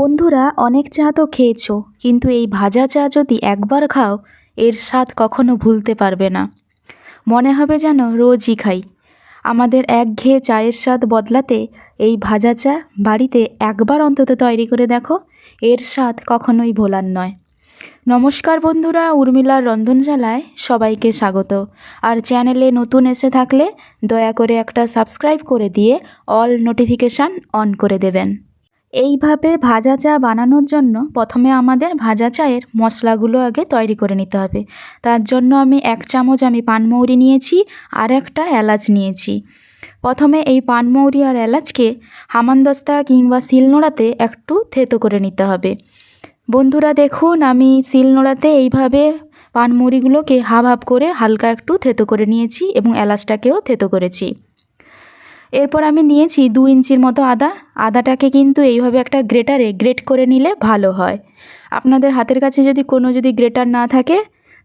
বন্ধুরা, অনেক চা তো খেয়েছো, কিন্তু এই ভাজা চা যদি একবার খাও, এর স্বাদ কখনো ভুলতে পারবে না। মনে হবে যেন রোজই খাই। আমাদের একঘেয়ে চায়ের স্বাদ বদলাতে এই ভাজা চা বাড়িতে একবার অন্তত তৈরি করে দেখো, এর স্বাদ কখনোই ভোলার নয়। নমস্কার বন্ধুরা, উর্মিলার রন্ধনশালায় সবাইকে স্বাগত। আর চ্যানেলে নতুন এসে থাকলে দয়া করে একটা সাবস্ক্রাইব করে দিয়ে অল নোটিফিকেশান অন করে দেবেন। এইভাবে ভাজা চা বানানোর জন্য প্রথমে আমাদের ভাজা চায়ের মশলাগুলো আগে তৈরি করে নিতে হবে। তার জন্য আমি এক চামচ আমি পানমৌরি নিয়েছি আর একটা এলাচ নিয়েছি। প্রথমে এই পানমৌরি আর এলাচকে হামানদস্তা কিংবা শিলনোড়াতে একটু থেতো করে নিতে হবে। বন্ধুরা দেখুন, আমি শিলনোড়াতে এইভাবে পানমৌরিগুলোকে হাফ হাফ করে হালকা একটু থেতো করে নিয়েছি এবং এলাচটাকেও থেতো করেছি। এরপর আমি নিয়েছি দু ইঞ্চির মতো আদা। আদাটাকে কিন্তু এইভাবে একটা গ্রেটারে গ্রেট করে নিলে ভালো হয়। আপনাদের হাতের কাছে যদি কোনো যদি গ্রেটার না থাকে,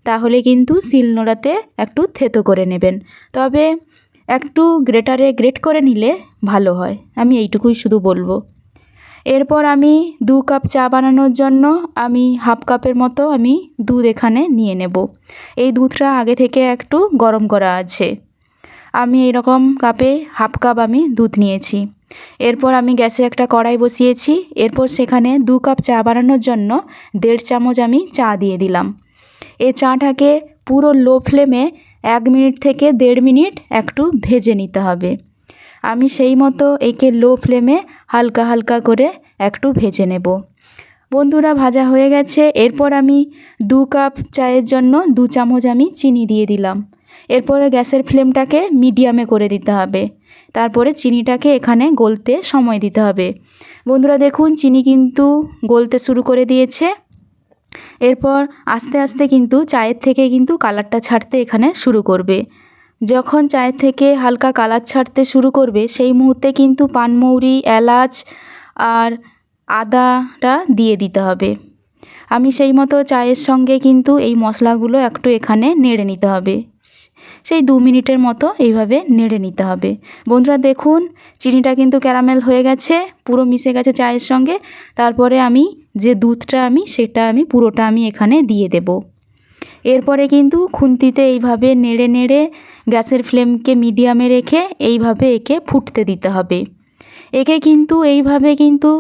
তাহলে কিন্তু শিলনোড়াতে একটু থেতো করে নেবেন। তবে একটু গ্রেটারে গ্রেট করে নিলে ভালো হয়। আমি এইটুকুই শুধু বলব। এরপর আমি দু কাপ চা বানানোর জন্য আমি হাফ কাপের মতো আমি দুধ এখানে নিয়ে নেব। এই দুধটা আগে থেকে একটু গরম করা আছে। আমি এরকম কাপে হাফ কাপ আমি দুধ নিয়েছি। এরপর আমি গ্যাসে একটা কড়াই বসিয়েছি। এরপর সেখানে দু কাপ চা বানানোর জন্য দেড় চামচ আমি চা দিয়ে দিলাম। এই চাটাকে পুরো লো ফ্লেমে এক মিনিট থেকে দেড় মিনিট একটু ভেজে নিতে হবে। আমি সেই মতো একে লো ফ্লেমে হালকা হালকা করে একটু ভেজে নেব। বন্ধুরা, ভাজা হয়ে গেছে। এরপর আমি দু কাপ চায়ের জন্য দু চামচ আমি চিনি দিয়ে দিলাম। এরপরে গ্যাসের ফ্লেমটাকে মিডিয়ামে করে দিতে হবে। তারপরে চিনিটাকে এখানে গলতে সময় দিতে হবে। বন্ধুরা দেখুন, চিনি কিন্তু গলতে শুরু করে দিয়েছে। এরপর আস্তে আস্তে কিন্তু চায়ের থেকে কিন্তু কালারটা ছাড়তে এখানে শুরু করবে। যখন চায়ের থেকে হালকা কালার ছাড়তে শুরু করবে, সেই মুহূর্তে কিন্তু পানমৌরি, এলাচ আর আদাটা দিয়ে দিতে হবে। আমি সেই মতো চায়ের সঙ্গে কিন্তু এই মশলাগুলো একটু এখানে নেড়ে নিতে হবে। সেই দু মিনিটের মতো এইভাবে নেড়ে নিতে হবে। বন্ধুরা দেখুন, চিনিটা কিন্তু ক্যারামেল হয়ে গেছে, পুরো মিশে গেছে চায়ের সঙ্গে। তারপরে আমি যে দুধটা আমি, সেটা আমি, পুরোটা আমি এখানে দিয়ে দেব। এরপরে কিন্তু খুন্তিতে এইভাবে নেড়ে নেড়ে গ্যাসের ফ্লেমকে মিডিয়ামে রেখে এইভাবে একে ফুটতে দিতে হবে। একে কিন্তু, এইভাবে কিন্তু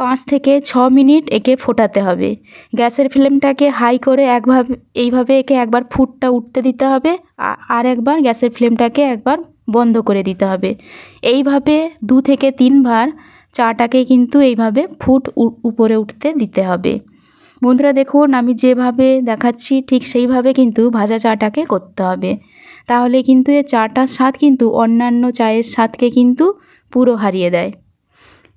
পাঁচ থেকে ছ মিনিট একে ফোটাতে হবে। গ্যাসের ফ্লেমটাকে হাই করে একভাবে, এইভাবে একে একবার ফুটটা উঠতে দিতে হবে আর একবার গ্যাসের ফ্লেমটাকে একবার বন্ধ করে দিতে হবে। এইভাবে দু থেকে তিনবার চাটাকে কিন্তু এইভাবে ফুট উপরে উঠতে দিতে হবে। বন্ধুরা দেখুন, আমি যেভাবে দেখাচ্ছি ঠিক সেইভাবে কিন্তু ভাজা চাটাকে করতে হবে। তাহলে কিন্তু এ চাটার স্বাদ কিন্তু অন্যান্য চায়ের স্বাদকে কিন্তু পুরো হারিয়ে দেয়।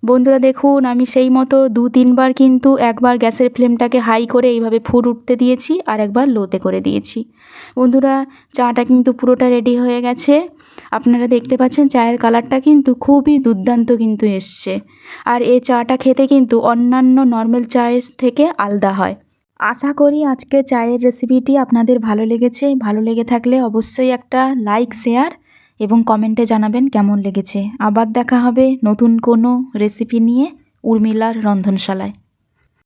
বন্ধুরা দেখুন, আমি সেই মতো দু তিনবার কিন্তু একবার গ্যাসের ফ্লেমটাকে হাই করে এইভাবে ফুট উঠতে দিয়েছি আর একবার লোতে করে দিয়েছি। বন্ধুরা, চাটা কিন্তু পুরোটা রেডি হয়ে গেছে। আপনারা দেখতে পাচ্ছেন চায়ের কালারটা কিন্তু খুবই দুর্দান্ত কিন্তু এসছে। আর এই চাটা খেতে কিন্তু অন্যান্য নর্মাল চায়ের থেকে আলাদা হয়। আশা করি আজকে চায়ের রেসিপিটি আপনাদের ভালো লেগেছে। ভালো লেগে থাকলে অবশ্যই একটা লাইক শেয়ার এবং কমেন্টে জানাবেন কেমন লেগেছে। আবার দেখা হবে নতুন কোনো রেসিপি নিয়ে উর্মিলার রন্ধনশালায়।